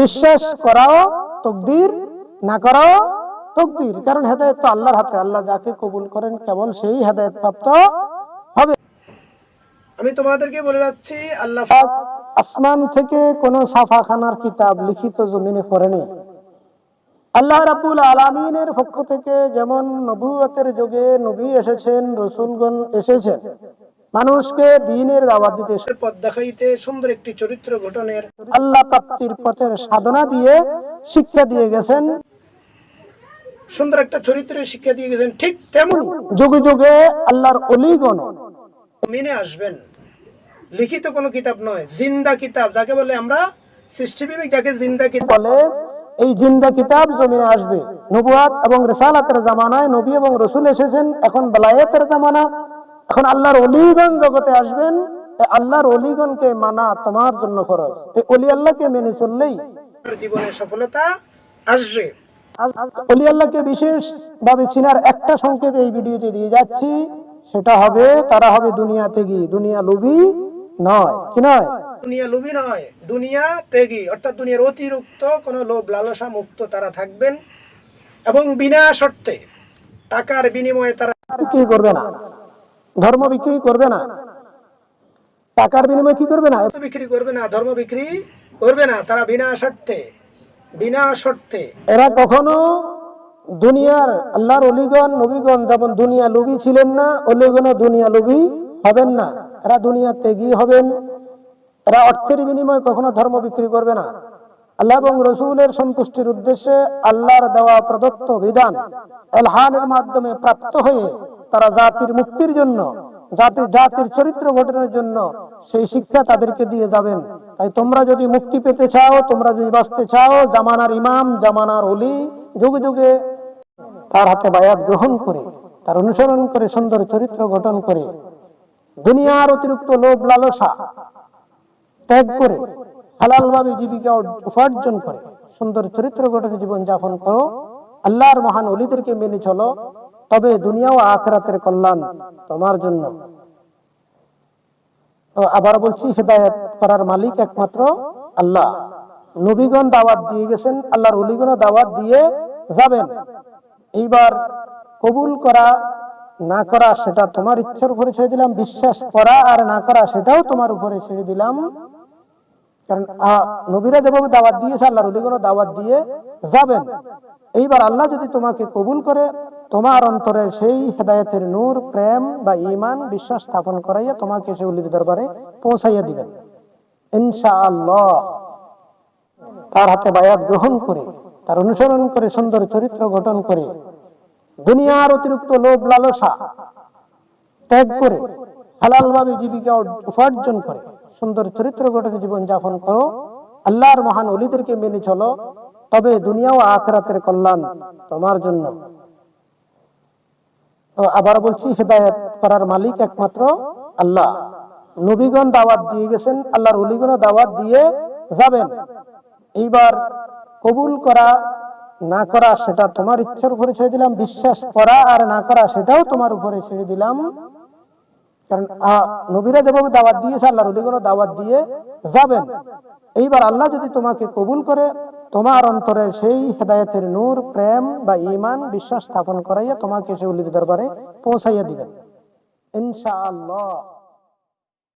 বিশ্বাস করাও তকদির না করাও তকদির। কারণ হেদায়ত তো আল্লাহর হাতে আল্লাহ যাকে কবুল করেন কেবল সেই হেদায়ত প্রাপ্ত হবে। আমি তোমাদেরকে বলে যাচ্ছি আল্লাহ আসমান থেকে কোন সাফাখানার কিতাব লিখিত জমিনে পড়েনি। আল্লাহ রাবুল আলামিনের পক্ষ থেকে যেমন নবুয়তের যুগে নবী এসেছেন রসুলগণ এসেছেন। মানুষকে দিনের দাওয়াত দিতে পথ দেখাইতে সুন্দর একটি চরিত্র গঠনের আল্লাহ প্রাপ্তির পথের সাধনা দিয়ে শিক্ষা দিয়ে গেছেন। সুন্দর একটা চরিত্রের শিক্ষা দিয়ে গেছেন ঠিক তেমন যুগে যুগে আল্লাহর অলিগণ। মেনে আসবেন। লিখিত কোনো কিতাব নয় জিন্দা কিতাব যাকে বলে আমরা সৃষ্টিবিবেক যাকে জিন্দা কিতাব বলে এই জিন্দা কিতাব জমিনে আসবে। নবুয়াত এবং রেসালাতের জামানায় নবী এবং রসুল এসেছেন এখন বেলায়েতের জামানা। এখন আল্লাহর অলিগণ জগতে আসবেন আল্লাহর অলিগণকে মানা তোমার জন্য খরচ এই অলি আল্লাহকে মেনে চললেই জীবনে সফলতা আসবে। অলি আল্লাহকে বিশেষ ভাবে চিনার একটা সংকেত এই ভিডিওতে দিয়ে যাচ্ছি সেটা হবে তারা হবে দুনিয়াতে গিয়ে দুনিয়া নয়। কি নয়? দুনিয়া লোভী নয় দুনিয়া ত্যাগী অর্থাৎ দুনিয়ার অতিরিক্ত কোনো লোভ লালসা মুক্ত তারা থাকবেন এবং বিনা শর্তে টাকার বিনিময়ে তারা বিক্রি করবে না। ধর্ম বিক্রি করবে না। টাকার বিনিময়ে কি করবে না? বিক্রি করবে না ধর্ম বিক্রি করবে না তারা বিনা শর্তে বিনা শর্তে। এরা কখনো দুনিয়ার আল্লাহর অলিগণ নবীগণ যেমন দুনিয়া লুবি ছিলেন না অলিগণও দুনিয়া লুবি হবেন না। এরা দুনিয়া ত্যাগী হবেন। এরা অর্থের বিনিময়ে কখনো ধর্ম বিক্রি করবে না। আল্লাহ এবং রসুলের সন্তুষ্টির উদ্দেশ্যে আল্লাহর দেওয়া প্রদত্ত বিধান এলহানের মাধ্যমে প্রাপ্ত হয়ে তারা জাতির মুক্তির জন্য, জাতি, জাতির চরিত্র গঠনের জন্য সেই শিক্ষা তাদেরকে দিয়ে যাবেন। তাই তোমরা যদি মুক্তি পেতে চাও, তোমরা যদি বাঁচতে চাও, জামানার ইমাম, জামানার অলি যুগে যুগে তার হাতে বায়াত গ্রহণ করে, তার অনুসরণ করে, সুন্দর চরিত্র গঠন করে, দুনিয়ার অতিরিক্ত লোভ লালসা ত্যাগ করে হালাল ভাবে জীবিকা উপার্জন করে, সুন্দর চরিত্র গঠনে জীবন যাপন করো আল্লাহর মহান অলিদেরকে মেনে চলো, তবে দুনিয়া ও আখরাতের কল্যাণ তোমার জন্য। তো আবার বলছি, হেদায়ত করার মালিক একমাত্র আল্লাহ। নবীগণ দাওয়াত দিয়ে গেছেন, আল্লাহর অলিগণ দাওয়াত দিয়ে যাবেন। এইবার কবুল করা, না করা সেটা তোমার ইচ্ছার উপরে ছেড়ে দিলাম, বিশ্বাস করা আর না করা সেটাও তোমার উপরে ছেড়ে দিলাম। কারণ নবীরা যেভাবে দাওয়াত দিয়েছে দাওয়াত দিয়ে যাবেন। এইবার আল্লাহ যদি তোমাকে কবুল করে, তোমার অন্তরে সেই হেদায়েতের নূর, প্রেম বা ঈমান, বিশ্বাস স্থাপন করাইয়া তোমাকে সে অলির দরবারে পৌঁছাইয়া দিবেন। ইনশাআল্লাহ। তার হাতে বায়াত গ্রহণ করে, তার অনুসরণ করে, সুন্দর চরিত্র গঠন করে, দুনিয়ার অতিরিক্ত লোভ, লালসা ত্যাগ করে হালাল ভাবে জীবিকা উপার্জন করে সুন্দর চরিত্র গঠনে জীবন যাপন করো। আল্লাহর মহান অলিদেরকে মেনে চলো। তবে দুনিয়া ও আখরাতের কল্যাণ তোমার জন্য। তো আবার বলছি, হেদায়ত করার মালিক একমাত্র আল্লাহ। নবীগণ দাওয়াত দিয়ে গেছেন, আল্লাহর অলিগণ দাওয়াত দিয়ে যাবেন। এইবার কবুল করা, না করা সেটা তোমার ইচ্ছার উপরে ছেড়ে দিলাম, বিশ্বাস করা আর না করা সেটাও তোমার উপরে ছেড়ে দিলাম। কারণ নবীরা যেভাবে দাওয়াত দিয়েছে, আল্লাহ অলিগণ দাওয়াত দিয়ে যাবেন। এইবার আল্লাহ যদি তোমাকে কবুল করে, তোমার অন্তরে সেই হেদায়তের নূর, প্রেম বা ইমান বিশ্বাস স্থাপন করাইয়া তোমাকে সে অলির দরবারে পৌঁছাইয়া দিবেন। ইনশাআল্লাহ।